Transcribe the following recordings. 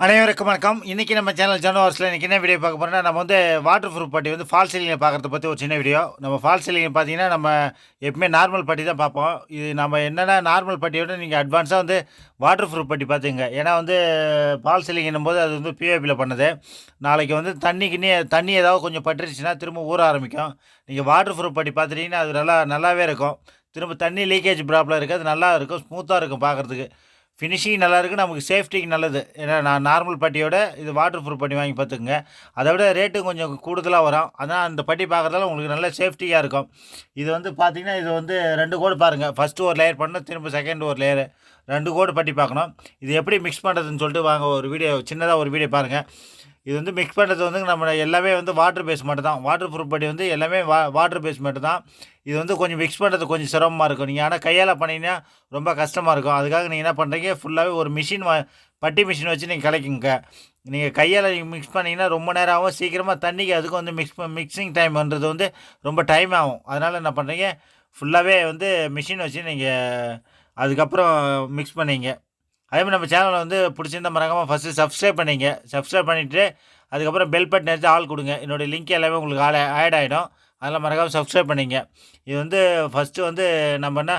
அனைவருக்கும் வணக்கம். இன்றைக்கி நம்ம சேனல் ஜனவர்ஸில் இன்றைக்கி என்ன வீடியோ பார்க்க போகிறோம்னா நம்ம வந்து வாட்டர் ப்ரூஃப் பட்டி வந்து ஃபால் சீலிங்கை பார்க்குறத பற்றி ஒரு சின்ன வீடியோ நம்ம ஃபால் சீலிங் பார்த்தீங்கன்னா நம்ம எப்பவுமே நார்மல் பட்டி தான் பார்ப்போம். இது நம்ம என்னென்னா நார்மல் பட்டியோட நீங்கள் அட்வான்ஸாக வந்து வாட்டர் ப்ரூஃப் பட்டி பார்த்துங்க ஏன்னா வந்து ஃபால் சீலிங்கும் போது அது வந்து பிஓபியில் பண்ணுது. நாளைக்கு வந்து தண்ணி கிண்ணி தண்ணி ஏதாவது கொஞ்சம் பட்டுருச்சுன்னா திரும்ப ஊற ஆரம்பிக்கும். நீங்கள் வாட்டர் ப்ரூஃப் பட்டி பார்த்துட்டிங்கன்னா அது நல்லா நல்லாவே இருக்கும். திரும்ப தண்ணி லீக்கேஜ் ப்ராப்ளம் இருக்குது. அது நல்லா இருக்கும். ஸ்மூத்தாக இருக்கும் பார்க்குறதுக்கு. ஃபினிஷிங் நல்லா இருக்குது நமக்கு சேஃப்டிக்கு நல்லது. ஏன்னா நான் நார்மல் பட்டியோட இது வாட்டர் ப்ரூஃப் பட்டி வாங்கி பார்த்துக்குங்க. அதை விட ரேட்டும் கொஞ்சம் கூடுதலாக வரும். அதனால் அந்த பட்டி பார்க்குறதால உங்களுக்கு நல்ல சேஃப்டியாக இருக்கும். இது வந்து பார்த்தீங்கன்னா இது வந்து ரெண்டு கோடு பாருங்கள் ஃபஸ்ட்டு ஒரு லேயர் பண்ணணும் திரும்ப செகண்ட் ஒரு லேயரு ரெண்டு கோடு பட்டி பார்க்கணும். இது எப்படி மிக்ஸ் பண்ணுறதுன்னு சொல்லிட்டு வாங்க ஒரு வீடியோ சின்னதாக ஒரு வீடியோ பாருங்கள் இது வந்து மிக்ஸ் பண்ணுறது வந்து நம்ம எல்லாமே வந்து வாட்டர் பேஸ் மட்டும் தான் வாட்டர் ப்ரூஃப் படி வந்து எல்லாமே வா வாட்டர் பேஸ் மட்டும் தான் இது வந்து கொஞ்சம் மிக்ஸ் பண்ணுறது கொஞ்சம் சிரமமாக இருக்கும். நீங்கள் ஆனால் கையால் பண்ணிங்கன்னா ரொம்ப கஷ்டமாக இருக்கும். அதுக்காக நீங்கள் என்ன பண்ணுறீங்க ஃபுல்லாகவே ஒரு மிஷின் வ பட்டி மிஷின் வச்சு நீங்கள் கலைக்குங்க நீங்கள் கையால் நீங்கள் மிக்ஸ் பண்ணிங்கன்னா ரொம்ப நேரம் ஆகும். சீக்கிரமாக தண்ணிக்கு அதுக்கும் வந்து மிக்ஸ் மிக்சிங் டைம்ன்றது வந்து ரொம்ப டைம் ஆகும். அதனால் என்ன பண்ணுறீங்க ஃபுல்லாகவே வந்து மிஷின் வச்சு நீங்கள் அதுக்கப்புறம் மிக்ஸ் பண்ணிங்க. அதேமாதிரி நம்ம சேனலை வந்து பிடிச்சிருந்த மறக்காமல் ஃபஸ்ட்டு சப்ஸ்கிரைப் பண்ணிங்க. சப்ஸ்கிரைப் பண்ணிவிட்டு அதுக்கப்புறம் பெல் பட்டன் எடுத்து ஆள் கொடுங்க. என்னுடைய லிங்க் எல்லாமே உங்களுக்கு ஆட் ஆட் ஆகிடும் அதெல்லாம் மறக்காமல் சப்ஸ்கிரைப் பண்ணிங்க. இது வந்து ஃபஸ்ட்டு வந்து நம்ம என்ன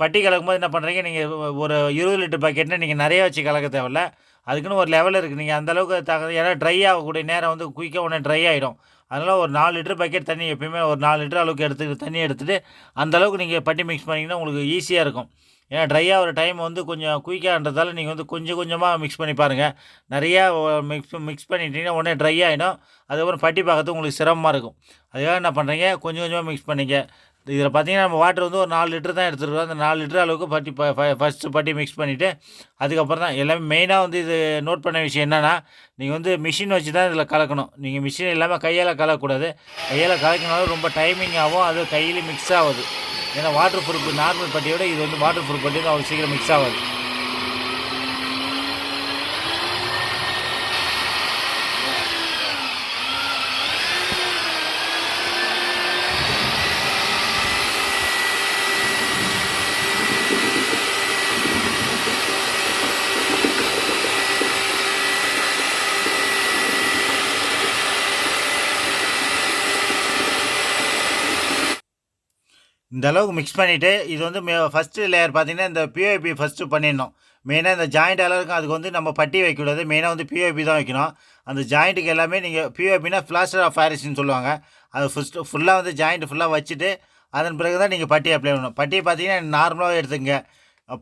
பட்டி கலக்கும் போது என்ன பண்ணுறீங்க நீங்கள் ஒரு இருபது லிட்டர் பாக்கெட்னா நீங்கள் நிறைய வச்சு கலக்க தேவையில்ல. அதுக்குன்னு ஒரு லெவல் இருக்குது நீங்கள் அந்தளவுக்கு தகுந்த ஏன்னா ட்ரை ஆகக்கூடிய நேரம் வந்து குயிக்காக உடனே ட்ரை ஆகிடும் அதனால் ஒரு நாலு லிட்டர் பாக்கெட் தண்ணி எப்பயுமே ஒரு நாலு லிட்டர் அளவுக்கு எடுத்து தண்ணி எடுத்துகிட்டு அந்தளவுக்கு நீங்கள் பட்டி மிக்ஸ் பண்ணிங்கன்னா உங்களுக்கு ஈஸியாக இருக்கும். ஏன்னா ட்ரை ஆகிற டைம் வந்து கொஞ்சம் குயிக்காகன்றதால நீங்கள் வந்து கொஞ்சம் கொஞ்சமாக மிக்ஸ் பண்ணி பாருங்கள் நிறையா மிக்ஸ் மிக்ஸ் பண்ணிட்டீங்கன்னா உடனே ட்ரை ஆகிடும் அதுக்கப்புறம் பட்டி பார்க்கறது உங்களுக்கு சிரமமாக இருக்கும். அதுக்காக என்ன பண்ணுறீங்க கொஞ்சம் கொஞ்சமாக மிக்ஸ் பண்ணிங்க இதில் பார்த்தீங்கன்னா நம்ம வாட்டர் வந்து ஒரு நாலு லிட்டர் தான் எடுத்துருக்கோம் அந்த நாலு லிட்டர் அளவுக்கு பட்டி ஃபஸ்ட்டு பட்டி மிக்ஸ் பண்ணிவிட்டு அதுக்கப்புறம் தான் எல்லாமே மெயினாக வந்து இது நோட் பண்ண விஷயம் என்னென்னா நீங்கள் வந்து மிஷின் வச்சு தான் இதில் கலக்கணும். நீங்கள் மிஷின் இல்லாமல் கையால் கலக்கக்கூடாது. கையால் கலக்கினாலும் ரொம்ப டைமிங் ஆகும். அது கையில் மிக்ஸ் ஆகுது. ஏன்னா வாட்டர் ப்ரூஃப் நார்மல் பட்டியோட இது வந்து வாட்டர் ப்ரூஃப் பட்டி அவ்வளோ சீக்கிரம் மிக்ஸ் ஆகாது. இந்த அளவுக்கு மிக்ஸ் பண்ணிவிட்டு இது வந்து மே ஃபஸ்ட்டு லேயர் பார்த்திங்கன்னா இந்த பிஓபி ஃபஸ்ட்டு பண்ணிடணும். மெயினாக இந்த ஜாயிண்ட் அளவுக்கு அதுக்கு வந்து நம்ம பட்டி வைக்கக்கூடாது மெயினாக வந்து பிஓபி தான் வைக்கணும். அந்த ஜாயிண்ட்டுக்கு எல்லாமே நீங்கள் பிஓபினா ஃப்ளாஸ்டர் ஆஃப் பாரிஸ்ன்னு சொல்லுவாங்க. அது ஃபஸ்ட்டு ஃபுல்லாக வந்து ஜாயிண்ட் ஃபுல்லாக வச்சுட்டு அதன் பிறகு தான் நீங்கள் பட்டி அப்ளை பண்ணணும். பட்டி பார்த்தீங்கன்னா நார்மலாக எடுத்துங்க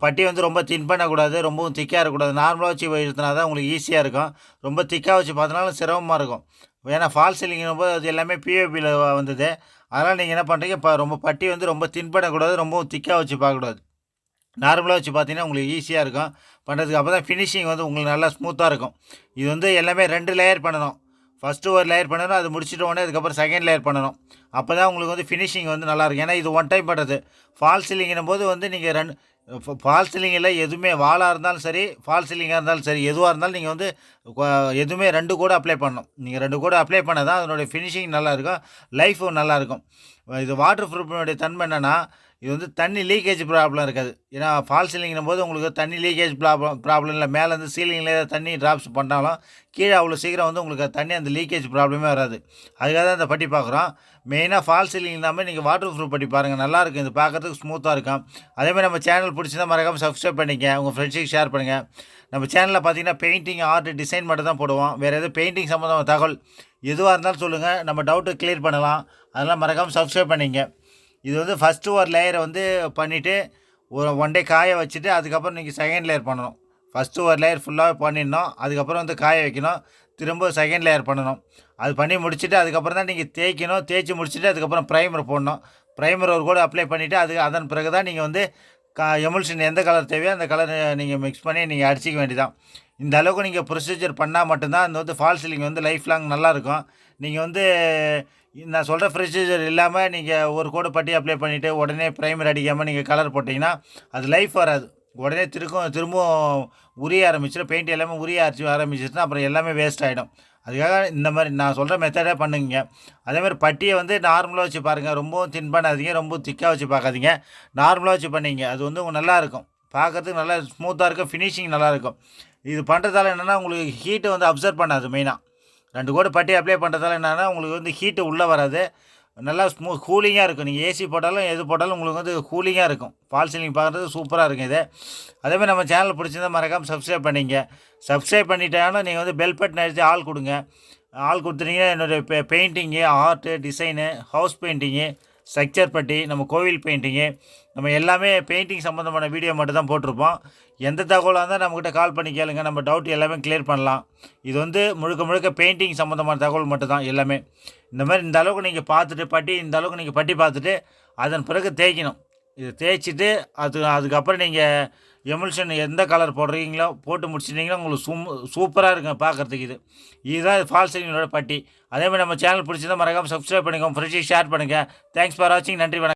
பட்டி வந்து ரொம்ப தின் பண்ணக்கூடாது ரொம்பவும் திக்காக இருக்கக்கூடாது. நார்மலாக வச்சு எடுத்தினா தான் உங்களுக்கு ஈஸியாக இருக்கும். ரொம்ப திக்காக வச்சு பார்த்தனாலும் சிரமமாக இருக்கும். ஏன்னா ஃபால் சீலிங்கும் போது அது எல்லாமே பிஓபியில் வந்தது. அதனால் நீங்கள் என்ன பண்ணுறீங்க இப்போ ரொம்ப பட்டி வந்து ரொம்ப தின்படக்கூடாது ரொம்ப ரொம்பவும் திக்காக வச்சு பார்க்கக்கூடாது. நார்மலாக வச்சு பார்த்தீங்கன்னா உங்களுக்கு ஈஸியாக இருக்கும். பண்ணுறதுக்கு அப்போ தான் ஃபினிஷிங் வந்து உங்களுக்கு நல்லா ஸ்மூத்தாக இருக்கும். இது வந்து எல்லாமே ரெண்டு லேயர் பண்ணணும். ஃபஸ்ட்டு ஒரு லேயர் பண்ணணும் அது முடிச்சுட்டு உடனே அதுக்கப்புறம் செகண்ட் லேயர் பண்ணணும். அப்போ தான் உங்களுக்கு வந்து ஃபினிஷிங் வந்து நல்லாயிருக்கும் ஏன்னா இது ஒன் டைம் பண்ணுறது ஃபால் சீலிங்கினும் போது வந்து நீங்கள் ரெண்டு ஃபால் சீலிங்கில் எதுவுமே வாலாக இருந்தாலும் சரி ஃபால் சீலிங்காக இருந்தாலும் சரி எதுவாக இருந்தாலும் நீங்கள் வந்து எதுவுமே ரெண்டு கூட அப்ளை பண்ணணும். நீங்கள் ரெண்டு கூட அப்ளை பண்ணால் தான் அதனுடைய ஃபினிஷிங் நல்லாயிருக்கும் லைஃபும் நல்லாயிருக்கும் இது வாட்டர் ப்ரூஃபினுடைய தன்மை என்னென்னா இது வந்து தண்ணி லீக்கேஜ் ப்ராப்ளம் இருக்காது. ஏன்னா ஃபால் சீலிங்கும் போது உங்களுக்கு தண்ணி லீக்கேஜ் ப்ராப்ளம் ப்ராப்ளம் இல்லை. மேலேருந்து சீலிங்கில் தண்ணி ட்ராப்ஸ் பண்ணாலும் கீழே அவ்வளோ சீக்கிரம் வந்து உங்களுக்கு தண்ணி அந்த லீக்கேஜ் ப்ராப்ளமே வராது. அதுக்காக தான் இந்த பட்டி பார்க்குறோம். மெயினாக ஃபால் சீலிங் இல்லாமல் நீங்கள் வாட்டர் ப்ரூஃப் பட்டி பாருங்கள் நல்லாயிருக்கும் இது பார்க்குறதுக்கு ஸ்மூத்தாக இருக்கும். அதேமாதிரி நம்ம சேனல் பிடிச்சிருந்தால் மறக்காமல் சப்ஸ்கிரைப் பண்ணிக்க உங்கள் ஃப்ரெண்ட்ஸுக்கு ஷேர் பண்ணுங்கள் நம்ம சேனலில் பார்த்தீங்கன்னா பெயிண்டிங் ஆர்ட் டிசைன் மட்டும் தான் போடுவோம். வேறு எதுவும் பெயிண்டிங் சம்மந்தமான தகவல் எதுவாக இருந்தாலும் சொல்லுங்கள் நம்ம டவுட்டு கிளியர் பண்ணலாம். அதெல்லாம் மறக்காமல் சப்ஸ்கிரைப் பண்ணிங்க இது வந்து ஃபஸ்ட்டு ஒரு லேயரை வந்து பண்ணிவிட்டு ஒரு ஒன் டே காய வச்சுட்டு அதுக்கப்புறம் நீங்கள் செகண்ட் லேயர் பண்ணணும். ஃபஸ்ட்டு ஒரு லேயர் ஃபுல்லாக பண்ணிடணும். அதுக்கப்புறம் வந்து காய வைக்கணும். திரும்ப செகண்ட் லேயர் பண்ணணும். அது பண்ணி முடிச்சுட்டு அதுக்கப்புறம் தான் நீங்கள் தேய்க்கணும். தேய்ச்சி முடிச்சுட்டு அதுக்கப்புறம் ப்ரைமர் போடணும். ப்ரைமர் ஒரு கூட அப்ளை பண்ணிவிட்டு அது அதன் பிறகு தான் நீங்கள் வந்து கா எமுல்ஷன் எந்த கலர் தேவையோ அந்த கலர் நீங்கள் மிக்ஸ் பண்ணி நீங்கள் அடிச்சிக்க வேண்டியதான் இந்த அளவுக்கு நீங்கள் ப்ரொசீஜர் பண்ணால் மட்டும்தான் அந்த வந்து ஃபால் சீலிங் வந்து லைஃப் லாங் நல்லாயிருக்கும் நீங்கள் வந்து நான் சொல்கிற ப்ரொசீஜர் இல்லாமல் நீங்கள் ஒரு கோடு பட்டி அப்ளை பண்ணிவிட்டு உடனே ப்ரைமர் அடிக்காமல் நீங்கள் கலர் போட்டிங்கன்னா அது லைஃப் வராது. உடனே திருக்கும் திரும்பவும் உரிய ஆரம்பிச்சிடும் பெயிண்ட் எல்லாமே உரிய அரைச்சி ஆரம்பிச்சிச்சுன்னா அப்புறம் எல்லாமே வேஸ்ட் ஆகிடும் அதுக்காக இந்த மாதிரி நான் சொல்கிற மெத்தடே பண்ணுங்க. அதேமாதிரி பட்டியை வந்து நார்மலாக வச்சு பாருங்கள் ரொம்பவும் தின் பண்ணாதீங்க. ரொம்ப திக்காக வச்சு பார்க்காதீங்க. நார்மலாக வச்சு பண்ணிங்க. அது வந்து நல்லாயிருக்கும் பார்க்குறதுக்கு நல்லா ஸ்மூத்தாக இருக்கும். ஃபினிஷிங் நல்லாயிருக்கும் இது பண்ணுறதால என்னென்னா உங்களுக்கு ஹீட்டை வந்து அப்சர்வ் பண்ணாது மெயினாக ரெண்டு கோடு பட்டி அப்ளை பண்ணுறதால என்னென்னா உங்களுக்கு வந்து ஹீட்டு உள்ளே வராது. நல்லா ஸ்மூ கூலிங்காக இருக்கும். நீங்கள் ஏசி போட்டாலும் எது போட்டாலும் உங்களுக்கு வந்து கூலிங்காக இருக்கும். ஃபால் சீலிங் பார்க்குறது சூப்பராக இருக்கும் இது. அதேமாதிரி நம்ம சேனல் பிடிச்சிருந்தா மறக்காமல் சப்ஸ்கிரைப் பண்ணிங்க. சப்ஸ்கிரைப் பண்ணிட்டாங்கன்னா நீங்கள் வந்து பெல் பட்டன் அடித்து ஆள் கொடுங்க. ஆள் கொடுத்துட்டீங்கன்னா என்னுடைய பெ painting art design house painting structure பட்டி நம்ம கோவில் பெயிண்டிங்கு நம்ம எல்லாமே பெயிண்டிங் சம்மந்தமான வீடியோ மட்டும் தான் போட்டிருப்போம். எந்த தகவலாக இருந்தால் நம்மக்கிட்ட கால் பண்ணி கேளுங்க. நம்ம டவுட் எல்லாமே கிளியர் பண்ணலாம். இது வந்து முழுக்க முழுக்க பெயிண்டிங் சம்மந்தமான தகவல் மட்டும் தான் எல்லாமே. இந்த மாதிரி இந்த அளவுக்கு நீங்கள் பார்த்துட்டு பட்டி இந்த அளவுக்கு நீங்கள் பட்டி பார்த்துட்டு அதன் பிறகு தேய்க்கணும். இது தேய்ச்சிட்டு அது அதுக்கப்புறம் நீங்கள் எமுல்ஷன் எந்த கலர் போடுறீங்களோ போட்டு முடிச்சிட்டிங்கன்னா உங்களுக்கு சும் சூப்பராக இருக்கும் பார்க்குறதுக்கு இது. இதுதான் ஃபால் சீலிங்கோட பட்டி. அதே மாதிரி நம்ம சேனல் பிடிச்சிருந்தால் மறக்காமல் சப்ஸ்கிரைப் பண்ணிக்கோங்க. ஃப்ரெண்ட்ஸுக்கு ஷேர் பண்ணுங்கள் தேங்க்ஸ் ஃபார் வாட்சிங் நன்றி வணக்கம்.